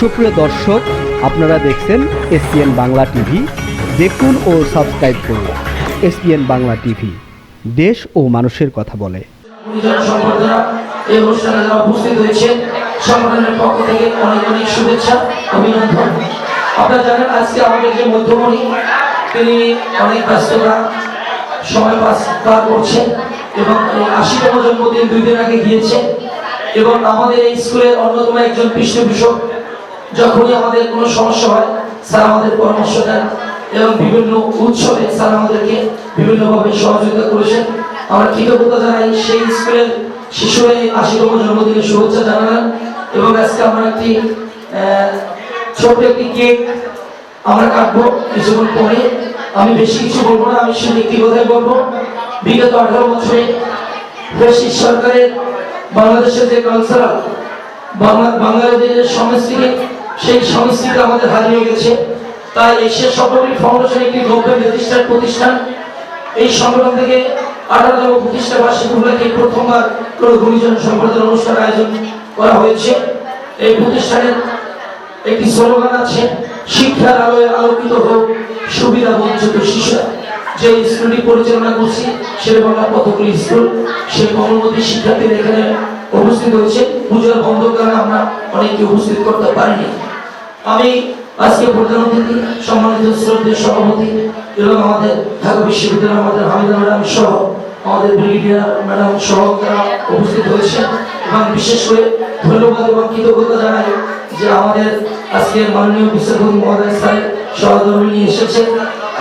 সুপ্রিয় দর্শক, আপনারা দেখছেন এসপিএন বাংলা টিভি। দেখুন ও সাবস্ক্রাইব করুন এসপিএন বাংলা টিভি। দেশ ও মানুষের কথা বলে। আপনারা জানেন, আজকে আমাদের যে মধ্যমণি, তিনি অনেক ব্যস্ততা, সময় পাস পার এবং আশিতম জন্মদিন দুই দিন আগে এবং আমাদের এই স্কুলের অন্যতম একজন পৃষ্ঠপোষক যখনই আমাদের কোনো সমস্যা হয়, স্যার আমাদের পরামর্শ দেন এবং বিভিন্ন উৎসবে স্যার আমাদেরকে বিভিন্নভাবে সহযোগিতা করেছেন। আমরা কৃতজ্ঞতা জানাই সেই স্কুলের শিশুরা এই আশিতম জন্মদিনের শুভেচ্ছা জানালেন এবং আজকে আমরা একটি ছোট্ট একটি কেক আমরা কাটবো কিছুক্ষণ পরে। আমি বেশি কিছু বলব না, আমি শুধু একটি কথাই বলব। বিগত আঠারো বছরে ব্রিটিশ সরকারের বাংলাদেশের যে কালচারাল বাংলা বাঙালিদের যে সংস্কৃতি সেই সংস্কৃতি আমাদের হারিয়ে গেছে। তাই এশিয়া সফরী ফাউন্ডেশন একটি নব্বই প্রতিষ্ঠান প্রতিষ্ঠান। এই সংগঠন থেকে আঠারোতম প্রতিষ্ঠা বার্ষিক উপলক্ষে প্রথমবার কোনো গুণীজন সম্প্রদায়ের অনুষ্ঠান আয়োজন করা হয়েছে। এই প্রতিষ্ঠানের একটি স্লোগান আছে, শিক্ষার আলোয় আলোকিত হোক সুবিধা বঞ্চিত শিশুরা। যে স্কুলটি পরিচালনা করছি শেরে বাংলা কতগুলি স্কুল। সেই কর্মমতী শিক্ষার্থীরা এখানে উপস্থিত হয়েছে। পুজোর বন্ধ কারণে আমরা অনেককে উপস্থিত করতে পারিনি। আমি আজকে প্রধান অতিথি, সম্মানিত শ্রদ্ধেয় সভাপতি এবং আমাদের ঢাকা বিশ্ববিদ্যালয়ের আমাদের হামিদা ম্যাডাম সহ আমাদের ব্রিগেডিয়ার ম্যাডাম সহ তারা উপস্থিত হয়েছেন এবং বিশেষ করে ধন্যবাদ এবং কৃতজ্ঞতা জানাই যে আমাদের আজকে মাননীয় বিচারপতি মহোদয় স্যারের সহধর্মী নিয়ে এসেছেন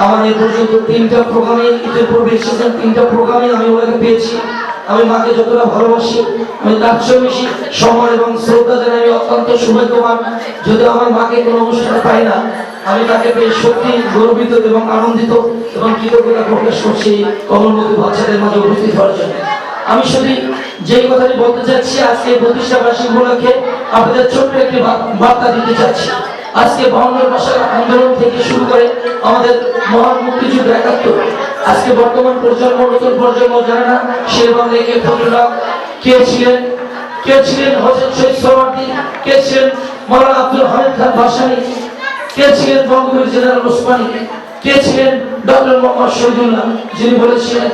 আমাদের পর্যন্ত তিনটা প্রোগ্রামে ইতিপূর্বে এসেছেন। তিনটা প্রোগ্রামে আমি ওনাকে পেয়েছি। আমি মাকে যতটা ভালোবাসি, আমি তার চেয়েও বেশি সম্মান এবং শ্রদ্ধা জানাই। অত্যন্ত সৌভাগ্যবান যদি আমার মাকে কোনো অনুষ্ঠানে পাই না, আমি তাকে পেয়ে সত্যি গর্বিত এবং আনন্দিত এবং কৃতজ্ঞতা প্রকাশ করছি কমলমতি বাচ্চাদের মাঝে উপস্থিত হওয়ার জন্য। আমি শুধু যে কথাটি বলতে চাচ্ছি, আজকে এই প্রতিষ্ঠা বার্ষিক উপলক্ষে আপনাদের ছোট্ট একটি বার্তা দিতে চাচ্ছি। আজকে বাংলার ভাষার আন্দোলন থেকে শুরু করে আমাদের মহান মুক্তিযুদ্ধ একাত্তর, আজকে বর্তমান প্রজন্ম, নতুন প্রজন্ম জানে না শের বাংলায় কে কে ছিলেন কে ছিলেন হোসেন শহীদ সোহরাওয়ার্দী কে ছিলেন মৌলানা আব্দুল হামিদ খান ভাসানী? কে ছিলেন বঙ্গবীর জেনারেল ওসমানী? কে ছিলেন ডক্টর মোহাম্মদ শহীদুল্লাহ? যিনি বলেছিলেন,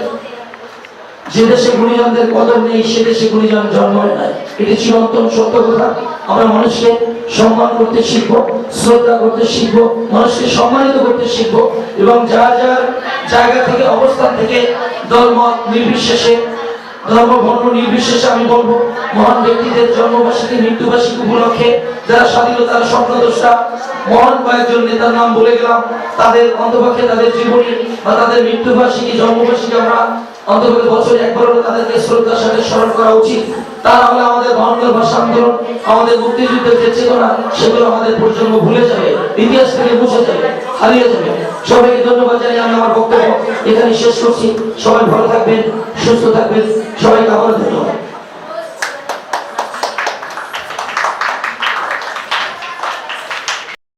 যে দেশে গুণীজনদের কদর নেই, সে দেশে গুণীজন জন্ম নেয় এটি চিরন্তন সত্য কথা। আমরা মানুষকে সম্মান করতে শিখব, শ্রদ্ধা করতে শিখব, মানুষকে সম্মানিত করতে শিখব এবং যার যার জায়গা থেকে, অবস্থান থেকে দলমত, নির্বিশেষে ধর্ম নির্বিশেষে আমি বলব, মহান ব্যক্তিদের জন্মবার্ষিকী, মৃত্যুবার্ষিকী উপলক্ষে যারা স্বাধীনতার স্বপ্নদ্রষ্টা, মহান কয়েকজন নেতার নাম বলে গেলাম, তাদের অন্তপক্ষে তাদের জীবনী বা তাদের মৃত্যুবার্ষিকী, জন্মবার্ষিকী আমরা অন্তত বছরে একবার তাদেরকে শ্রদ্ধার সাথে স্মরণ করা উচিত। তা হলে আমাদের ভাষা আন্দোলন, আমাদের মুক্তিযুদ্ধের যে চেতনা, সেগুলো আমাদের প্রজন্ম ভুলে যাবে। ইতিহাস থেকে মুছে যাবে হারিয়ে যাবে সবাইকে ধন্যবাদ জানিয়ে আমি আমার বক্তব্য। এখানে শেষ করছি। সবাই ভালো থাকবেন, সুস্থ থাকবেন। সবাই